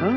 நான்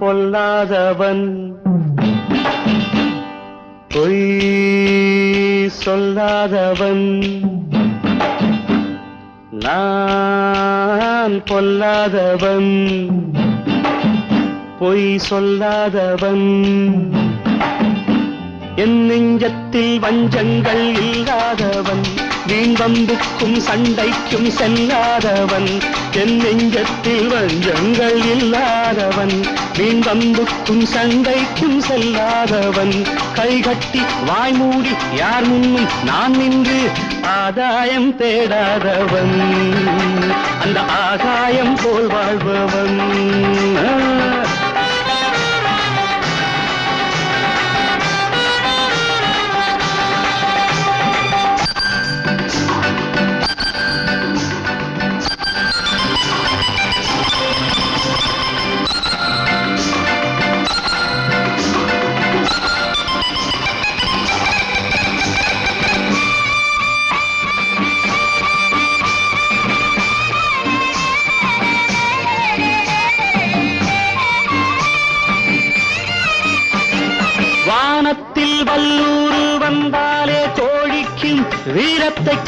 பொல்லாதவன். பொய் சொல்லாதவன். நான் பொல்லாதவன். பொய் சொல்லாதவன். என் நெஞ்சத்தில் வஞ்சங்கள் இல்லாதவன். வீண் வம்புக்கும் சண்டைக்கும் செல்லாதவன். என் நெஞ்சத்தில் வஞ்சங்கள் இல்லாதவன். வீண் வம்புக்கும் சண்டைக்கும் செல்லாதவன். கைகட்டி வாய்மூடி யார் முன்னும் நான் நின்று ஆதாயம் தேடாதவன். அந்த ஆகாயம் போல் வாழ்பவன்.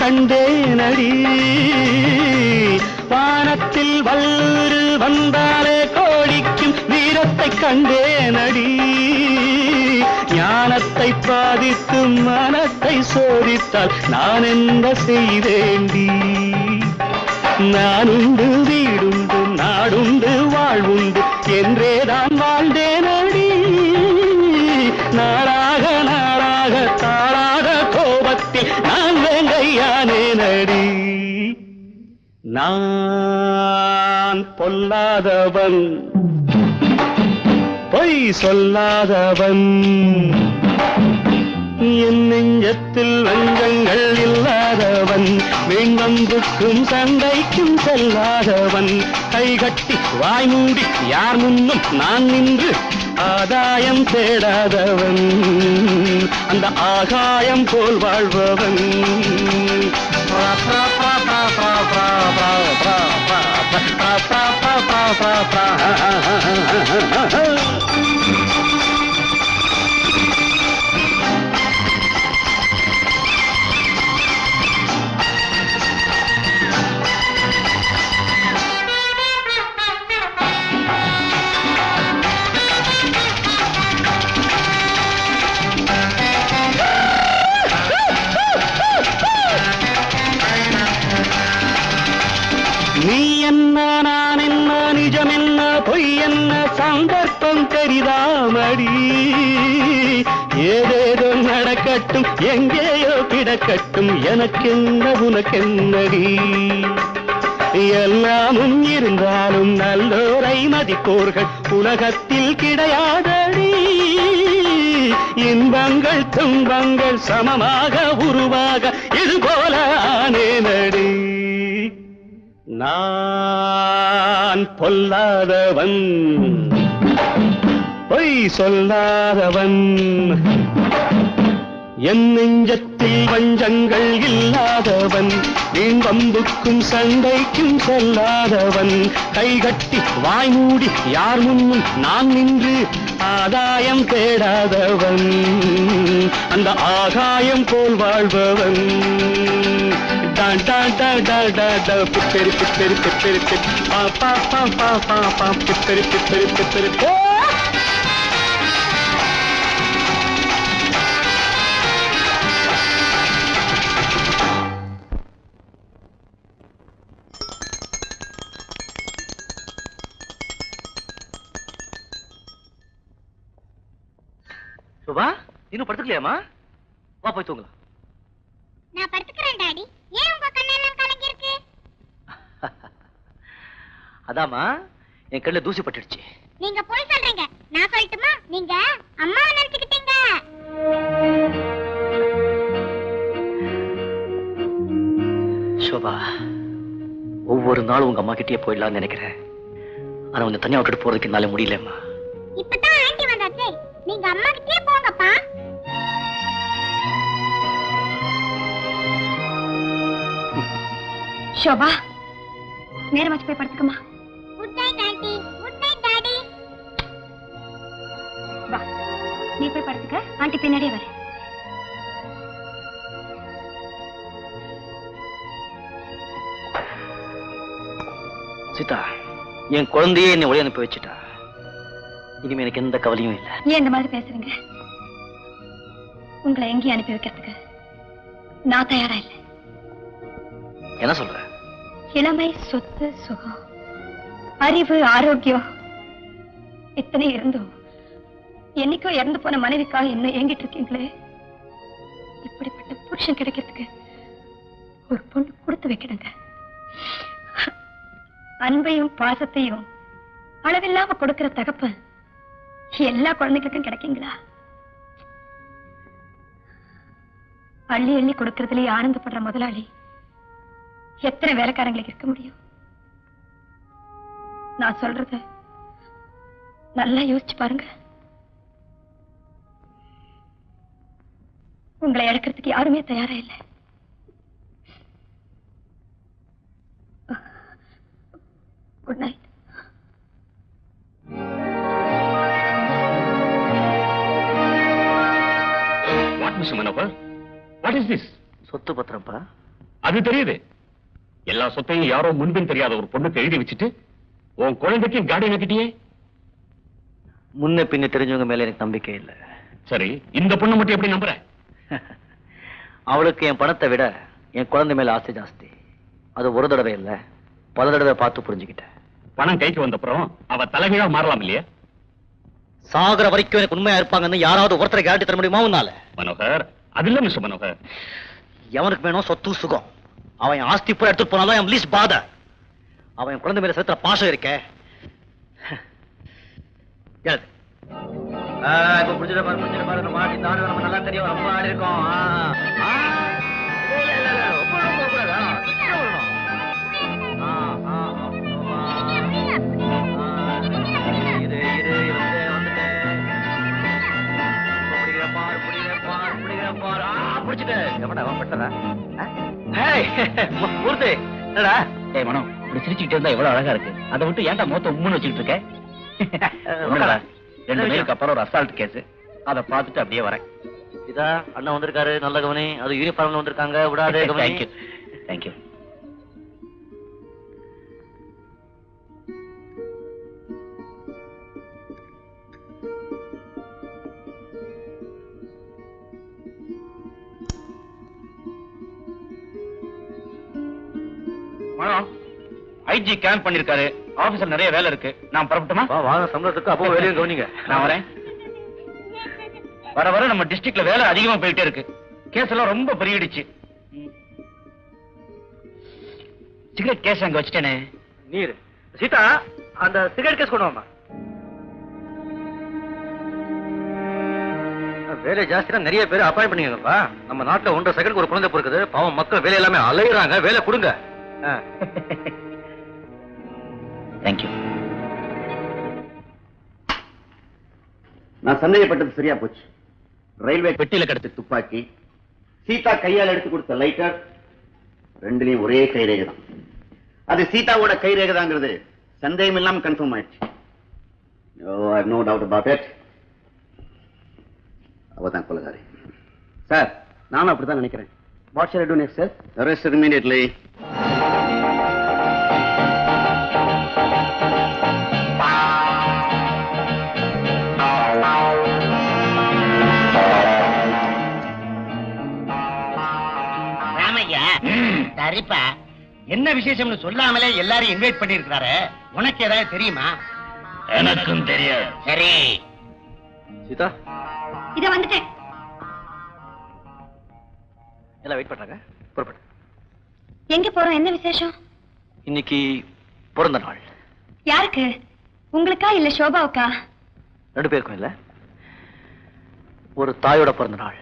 வீரத்தை கண்டேனடி. வானத்தில் வல்லூர் வந்தாலே கோழிக்கும் வீரத்தை கண்டேனடி. ஞானத்தை பாதித்து மனத்தை சோதித்தால் நான் என்ன செய்தேண்டி? நானுண்டு வீடுண்டு நாடுண்டு வாழ்வுண்டு என்றேதான் வாழ்ந்தேன். நான் பொல்லாதவன். பொய் சொல்லாதவன். என் நெஞ்சத்தில் வஞ்சங்கள் இல்லாதவன். வீண்வம்புக்கும் சண்டைக்கும் செல்லாதவன். கைகட்டி வாய் மூடி யார் முன்னும் நான் நின்று ஆதாயம் தேடாதவன். அந்த ஆகாயம் போல் வாழ்பவன். pra pra pra pra pra எனக்கென்ன உனக்கென்னடி? எல்லாமும் இருந்தாலும் நல்லோரை மதிப்போர்கள் உலகத்தில் கிடையாதடி. இன்பங்கள் துன்பங்கள் சமமாக உருவாக இது போல ஆனேனடி. நான் பொல்லாதவன் பொய் சொல்லாதவன். என் நெஞ்சத்தில் வஞ்சங்கள் இல்லாதவன் வீண் வம்புக்கும் சண்டைக்கும் செல்லாதவன். கைகட்டி வாய் மூடி யார் முன்னும் நான் நின்று ஆதாயம் தேடாதவன். அந்த ஆகாயம் போல் வாழ்பவன். டான் டான் டா டா டா டா பிப்பெரி பிப்பெரி பிப்பெரி பா பா பா பா பா பிப்பெரி பிப்பெரி பிப்பெரி இன்னும் படுத்துக்கலையாமா வா போய் தூங்கலாம். நான் படுத்துக்கிறேன் டாடி. ஏன் உங்க கண்ணெல்லாம் கலங்கி இருக்கு அதாம்மா என் கண்ணுல தூசி பட்டுடுச்சு நீங்க போய் சொல்றீங்க. நான் சொல்லட்டுமா? நீங்க அம்மாவை நினைச்சுக்கிட்டீங்க. சோபா ஒவ்வொரு நாளும் உங்க அம்மா கிட்டயே போயிடலாம்னு நினைக்கிறேன். ஆனா உன்னை தனியா விட்டுட்டு போறதுக்கு என்னால முடியலம்மா. ஷோபா நேரமாச்சு போய் படுத்துக்கமா. நீ போய் படுத்துக்க. ஆண்டி பின்னாடியே வரேன் சீதா என் குழந்தையே என்னை ஒளி அனுப்பி வச்சுட்டா. இனிமே எனக்கு எந்த கவலையும் இல்லை. ஏன் இந்த மாதிரி பேசுறீங்க? உங்களை எங்கேயும் அனுப்பி வைக்கிறதுக்கு நான் தயாரா இல்லை. என்ன சொல்ற? இளமை சொத்து சுகம் அறிவு ஆரோக்கியம் இத்தனை இருந்தும் என்னைக்கோ இறந்து போன மனைவிக்காக இன்னும் ஏங்கிட்டு இருக்கீங்களே? இப்படிப்பட்ட புருஷன் கிடைக்கிறதுக்கு ஒரு பொண்ணு கொடுத்து வைக்கணுங்க. அன்பையும் பாசத்தையும் அளவில்லாம கொடுக்கிற தகப்பன் எல்லா குழந்தைகளுக்கும் கிடைக்குங்களா? அள்ளி அள்ளி கொடுக்கறதுலயே ஆனந்தப்படுற முதலாளி எத்தனை வேலைக்காரங்களுக்கு இருக்க முடியும்? நான் சொல்றத நல்லா யோசிச்சு பாருங்க. உங்களை இழக்கிறதுக்கு யாருமே தயாரா இல்லை. Good night what miss what is this சொத்து பத்திரம்ப்பா. அது தெரியுது. எல்லா சொத்தையும் யாரோ முன்பின் தெரியாத ஒரு பொண்ணுக்கு எழுதி வச்சுட்டு உன் குழந்தைக்கு காடி வைக்கிட்டியே முன்ன பின்ன தெரிஞ்சவங்க மேல எனக்கு நம்பிக்கை இல்லை. சரி இந்த பொண்ணு மட்டும் எப்படி நம்புற? அவளுக்கு என் பணத்தை விட என் குழந்தை மேல ஆசை ஜாஸ்தி. அது ஒரு தடவை இல்ல பல தடவை பார்த்து புரிஞ்சுக்கிட்டேன். பணம் கைக்கு வந்தப்புறம் அவ தலைகீழா மாறலாம் இல்லையா? சாகுற வரைக்கும் எனக்கு உண்மையா இருப்பாங்கன்னு யாராவது ஒருத்தரை கேரண்டி தர முடியுமா உன்னால? மனோகர் அது இல்ல மிஸ்டர் மனோகர். எவனுக்கு வேணும் சொத்து சுகம். அவன் ஆஸ்தி பூரா எடுத்துட்டு போனாலும் என் லீஸ் பாத அவன் என் குழந்தை மேல செலுத்துற பாசம் இருக்க எழுது. இப்ப பாரு, பாரு. நம்ம ஆடி தாடு நம்ம நல்லா தெரியும். ரொம்ப ஆடி இருக்கோம். ஆ, பிடிச்சிட்டேன். எவன்டா, அவன் பட்டதா? ஆ? ஏய், மு- மூர்த்தி, என்னடா? ஏய் மனோ இப்படி சிரிச்சுக்கிட்டே இருந்தா எவ்வளவு அழகா இருக்கு அதை விட்டு ஏன்டா மொத்த உம்முன்னு வச்சுக்கிட்டு இருக்க. ரெண்டு பேருக்கு அப்புறம் ஒரு அசால்ட் கேஸ் அதை பார்த்துட்டு அப்படியே வரேன் இதா அண்ணன் வந்திருக்காரு நல்ல கவனி அது யூனிஃபார்ம்ல வந்திருக்காங்க விடாதே கவனி thank you thank you Mano IG camp பண்ணிருக்காரு. ஆபீஸ்ல நிறைய வேலை இருக்கு. நான் புறப்பட்டுமா? வாங்க. சம்பளத்துக்கு அப்போ வெளியும் கவனிங்க. நான் வரேன். வர வர நம்ம டிஸ்ட்ரிக்ட்ல வேலை அதிகமா போயிட்டே இருக்கு. கேஸ் எல்லாம் ரொம்ப பெருகிடுச்சு. சிகரெட் கேஸ் அங்க வச்சுட்டேனே. நீர். சீதா அந்த சிகரெட் கேஸ் கொண்டு வாமா வேலை ஜாஸ்தினா நிறைய பேர் அப்பாயின் பண்ணிக்கங்கப்பா. நம்ம நாட்டுல ஒன்றரை செகண்ட் ஒரு குழந்தை பிறக்குது. பாவம் மக்கள் வேலை எல்லாமே அலையுறாங்க. வேலை கொடுங்க. தேங்க்யூ நான் சந்தேகப்பட்டது சரியா போச்சு. ரயில்வே பெட்டியில கிடத்து துப்பாக்கி சீதா கையால் எடுத்து கொடுத்த லைட்டர் ரெண்டுலயும் ஒரே கைரேகை தான். அது சீதாவோட கைரேகை தாங்கிறது. சந்தேகம் இல்லாம கன்ஃபார்ம் ஆயிடுச்சு. நோ டவுட் அபவுட் இட் அவ தான் கொலகாரி. சார் நானும் அப்படிதான் நினைக்கிறேன். What shall do next sir arrest immediately சரிப்பா. என்ன விசேஷம்னு சொல்லாமலே எல்லாரையும் இன்வைட் பண்ணிருக்கிறாரு உனக்கு ஏதாவது தெரியுமா? எனக்கும் தெரியாது. சரி. சீதா? இத வந்துட்டேன். எல்லாம் வெயிட் பண்றாங்க. புறப்படு. எங்க போறோம்? என்ன விசேஷம்? இன்னைக்கு பிறந்த நாள். யாருக்கு? உங்களுக்கா இல்ல சோபாவுக்கா ரெண்டு பேருக்கும் இல்ல. ஒரு தாயோட பிறந்த நாள்.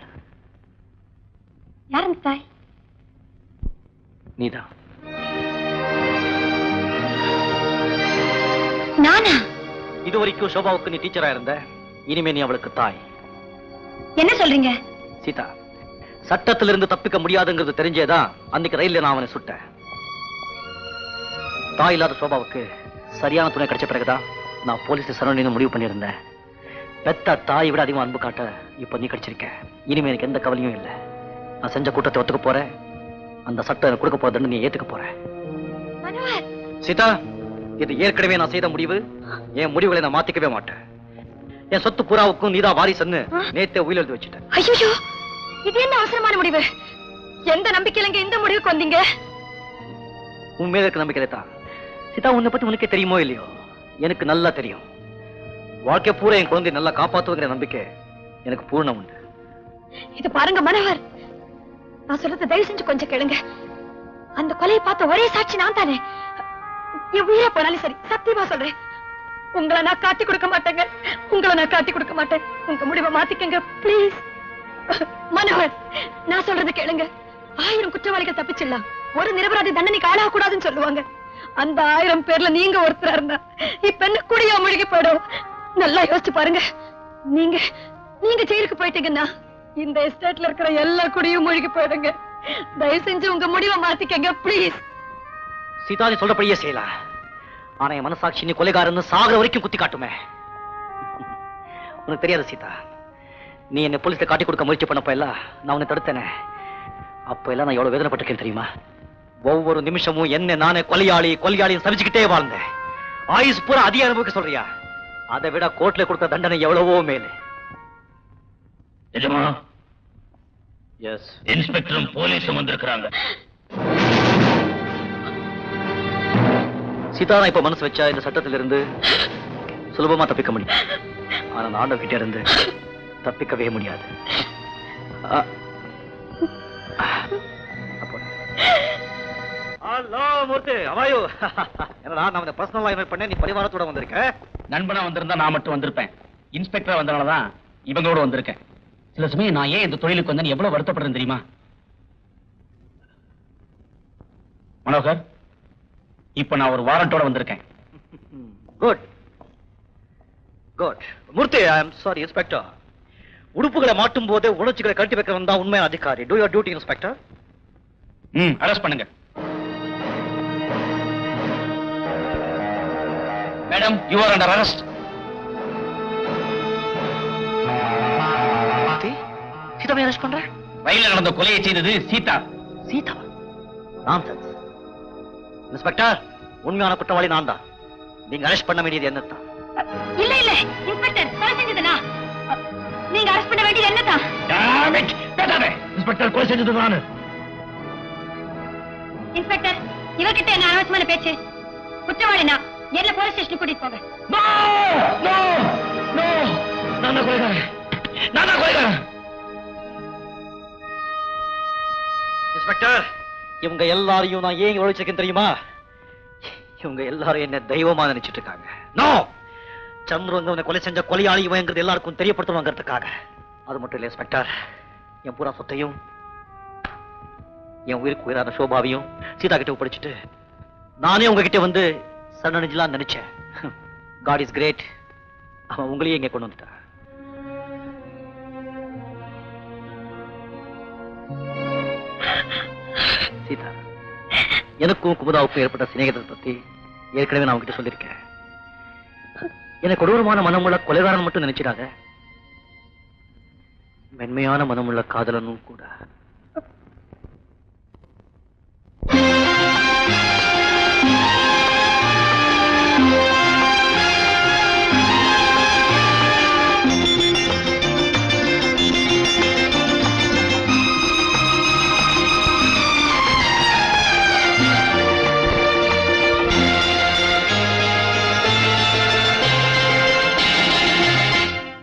யார் அந்த தாய்? நீதான் நானா? இது வரைக்கும் சோபாவுக்கு நீ டீச்சரா இருந்த இனிமே நீ அவளுக்கு தாய். என்ன சொல்றீங்க? சீதா சட்டத்திலிருந்து தப்பிக்க முடியாதுங்கிறது தெரிஞ்சேதான் அன்னைக்கு ரயில்ல நான் அவனை சுட்டேன். தாய் இல்லாத சோபாவுக்கு சரியான துணை கிடைச்ச பிறகுதான் நான் போலீஸ் சரவணின்னு முடிவு பண்ணியிருந்தேன். பெத்த தாயை விட அதிகமா அன்பு காட்ட இப்ப நீ கிடைச்சிருக்க. இனிமே எனக்கு எந்த கவலையும் இல்லை. நான் செஞ்ச கூட்டத்தை ஒத்துக்க போறேன். அந்த சட்டம் கொடுக்க போறதுன்னு நீ ஏத்துக்க போற. சீதா இது ஏற்கனவே நான் செய்த முடிவு. என் முடிவுகளை நான் மாத்திக்கவே மாட்டேன். என் சொத்து புறாவுக்கும் நீதான் வாரிசுன்னு நேத்தே உயிர் எழுதி வச்சுட்டேன். ஐயோ இது என்ன அவசரமான முடிவு? எந்த நம்பிக்கையில இந்த முடிவுக்கு வந்தீங்க? உன் மேல இருக்க நம்பிக்கை தான். சீதா உன்னை பத்தி உனக்கே தெரியுமோ இல்லையோ? எனக்கு நல்லா தெரியும். வாழ்க்கை பூரா என் குழந்தை நல்லா காப்பாத்துவங்கிற நம்பிக்கை எனக்கு பூர்ணம் உண்டு. இது பாருங்க மனோகர்! நான் சொல்றது தயவு செஞ்சு கொஞ்சம் கேளுங்க. அந்த கொலையை பார்த்த ஒரே சாட்சி நான் தானே. என் உயிரை போனாலும் சரி சத்தியமா சொல்றேன். உங்களை நான் காட்டி கொடுக்க மாட்டேங்க. உங்களை நான் காட்டி கொடுக்க மாட்டேன். உங்க முடிவை மாத்திக்கங்க பிளீஸ் மனோகர் நான் சொல்றது கேளுங்க. ஆயிரம் குற்றவாளிகள் தப்பிச்சிடலாம். ஒரு நிரபராதி தண்டனைக்கு ஆளாக கூடாதுன்னு சொல்லுவாங்க. அந்த ஆயிரம் பேர்ல நீங்க ஒருத்தரா இருந்தா இப்ப என்ன குடியா முழுகி போயிடும்? நல்லா யோசிச்சு பாருங்க. நீங்க நீங்க ஜெயிலுக்கு போயிட்டீங்கன்னா இந்த எஸ்டேட்ல இருக்கிற எல்லா குடியும் மூழ்கி போயிடுங்க. தயவு செஞ்சு உங்க முடிவை மாத்திக்கங்க ப்ளீஸ் சீதா நீ சொல்றபடியே செய்யலாம் ஆனா என் மனசாட்சி நீ கொலைகாரன்னு சாகுற வரைக்கும் குத்தி காட்டுமே. உனக்கு தெரியாது சீதா. நீ என்ன போலீஸ்ல காட்டி கொடுக்க முயற்சி பண்ணப்ப எல்லாம் நான் உன்னை தடுத்தேனே. அப்ப எல்லாம் நான் எவ்வளவு வேதனைப்பட்டிருக்கேன் தெரியுமா? ஒவ்வொரு நிமிஷமும் என்ன நானே கொலையாளி கொலையாளி சமைச்சுக்கிட்டே வாழ்ந்தேன். ஆயுஸ் பூரா அதிக அனுபவிக்க சொல்றியா? அதை விட கோர்ட்ல கொடுத்த தண்டனை எவ்வளவோ மேலே. நிஜமா இன்ஸ்பெக்டரும் போலீஸும் வந்திருக்கிறாங்க. சீதாராம் இப்ப மனசு வச்சா இந்த சட்டத்திலிருந்து சுலபமா தப்பிக்க முடியும். ஆனா நான் ஆண்டவ கிட்ட இருந்து தப்பிக்கவே முடியாது. நான் பண்ணேன் நீ பரிவாரத்தோட வந்திருக்க? நண்பனா வந்திருந்தா நான் மட்டும் வந்திருப்பேன். இன்ஸ்பெக்டரா வந்தனாலதான் இவங்களோட வந்திருக்கேன். சில சமயம் நான் ஏன் இந்த தொழிலுக்கு வந்தேன்னு எவ்வளவு வருத்தப்படுறேன் தெரியுமா? மனோகர் இப்ப நான் ஒரு வாரண்டோட வந்திருக்கேன். Good good Murthy I am sorry inspector உடுப்புகளை மாட்டும் போதே உணர்ச்சிகளை கட்டி வைக்கிறவன் தான் உண்மையான அதிகாரி. Do your duty inspector hmm arrest பண்ணுங்க. Madam you are under arrest arrest பண்ற? ரயில்ல நடந்த கொலையை செய்தது சீதா. சீதாவா? நான்சென்ஸ் இன்ஸ்பெக்டர் உண்மையான குற்றவாளி நான் தான் நீங்க அரெஸ்ட் பண்ண வேண்டியது என்னத்தான்? இல்ல இல்ல. இன்ஸ்பெக்டர் கொலை செஞ்சதுனா? நீங்க அரெஸ்ட் பண்ண வேண்டியது என்னதான் இன்ஸ்பெக்டர் கொலை செஞ்சது நானு. இன்ஸ்பெக்டர் இவர்கிட்ட என்ன அனாவசியமான பேச்சு? குற்றவாளினா என்ன போலீஸ் ஸ்டேஷன் கூட்டிட்டு போங்க? நோ நோ நோ நான் கொலைகாரன். நான் கொலைகாரன். இன்ஸ்பெக்டர். இவங்க எல்லாரையும் நான் ஏன் இவ்வளவு வச்சிருக்கேன் தெரியுமா? இவங்க எல்லாரும் என்ன தெய்வமா நினைச்சிட்டு இருக்காங்க. நோ! சந்துரு வந்து உன்னை கொலை செஞ்ச கொலையாளி இவங்கிறது எல்லாருக்கும் தெரியப்படுத்தணுங்கிறதுக்காக. அது மட்டும் இல்ல இன்ஸ்பெக்டர். என் பூரா சொத்தையும் என் உயிருக்கு உயிரான சோபாவையும் சீதா கிட்ட ஒப்படைச்சிட்டு நானே உங்ககிட்ட வந்து சரணடைஞ்சலாம் நினைச்சேன். காட் இஸ் கிரேட் அவன் உங்களையே இங்க கொண்டு வந்துட்டான். சீதா எனக்கும் குமுதாவுக்கும் ஏற்பட்ட சிநேகத்தை பத்தி ஏற்கனவே நான் உங்ககிட்ட சொல்லியிருக்கேன். எனக்கு கொடூரமான மனமுள்ள கொலைகாரன் மட்டும் நினைச்சிடாத. மென்மையான மனமுள்ள காதலனும் கூட.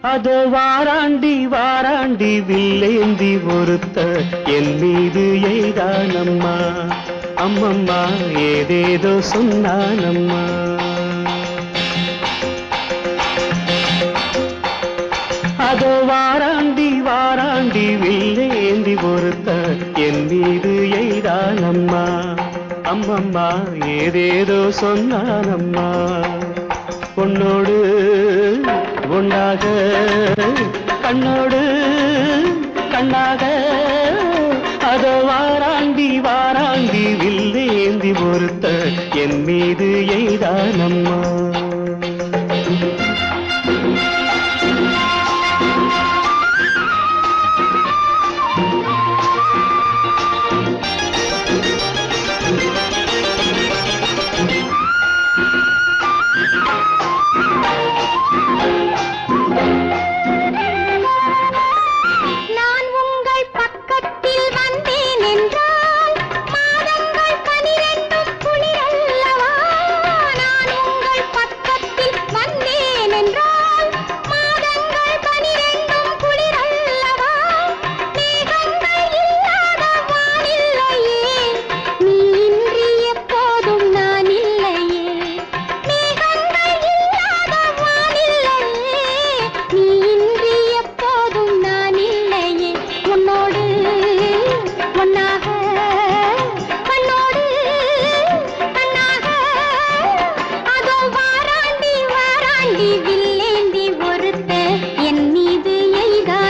அதோ வாராண்டி வாராண்டி வில்லேந்தி ஒருத்த என் மீது எய்தானம்மா. அம்மம்மா ஏதேதோ சொன்னானம்மா. அதோ வாராண்டி வாராண்டி வில்லேந்தி ஒருத்த என் மீது எய்தானம்மா. அம்மம்மா ஏதேதோ சொன்னானம்மா. பொன்னோடு ஒன்னாக கண்ணோடு கண்ணாக. அதோ வாராண்டி வாராண்டி வில்லேந்தி பொறுத்த என் மீது எய்தானம்மா.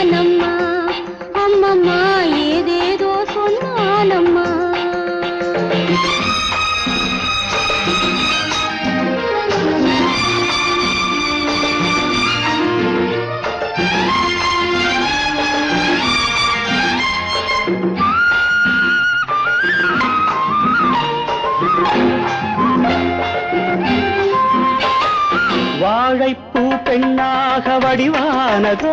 எய்தானம்மா அம்மம்மா ஏதேதோ சொன்னானம்மா. வாழைப்பூ பெண்ணாக வடிவானதோ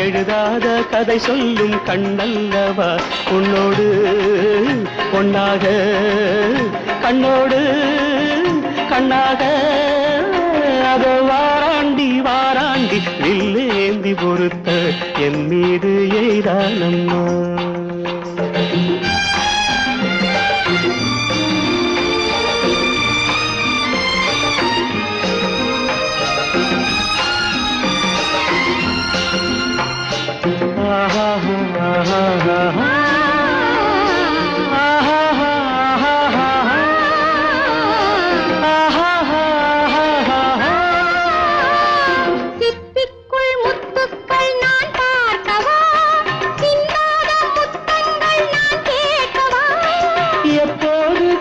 எழுதாத கதை சொல்லும் கண்ணல்லவா? உன்னோடு பொன்னாக கண்ணோடு கண்ணாக. அத வாராண்டி வாராண்டி வில்லேந்தி பொறுத்த என் மீது எய்தானம்மா.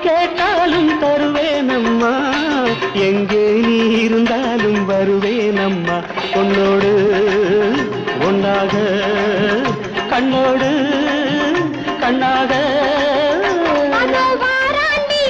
கேட்டாலும் தருவேனம்மா. எங்கே நீ இருந்தாலும் வருவேனம்மா. உன்னோடு ஒன்னாக கண்ணோடு கண்ணாக. அதோ வாராண்டி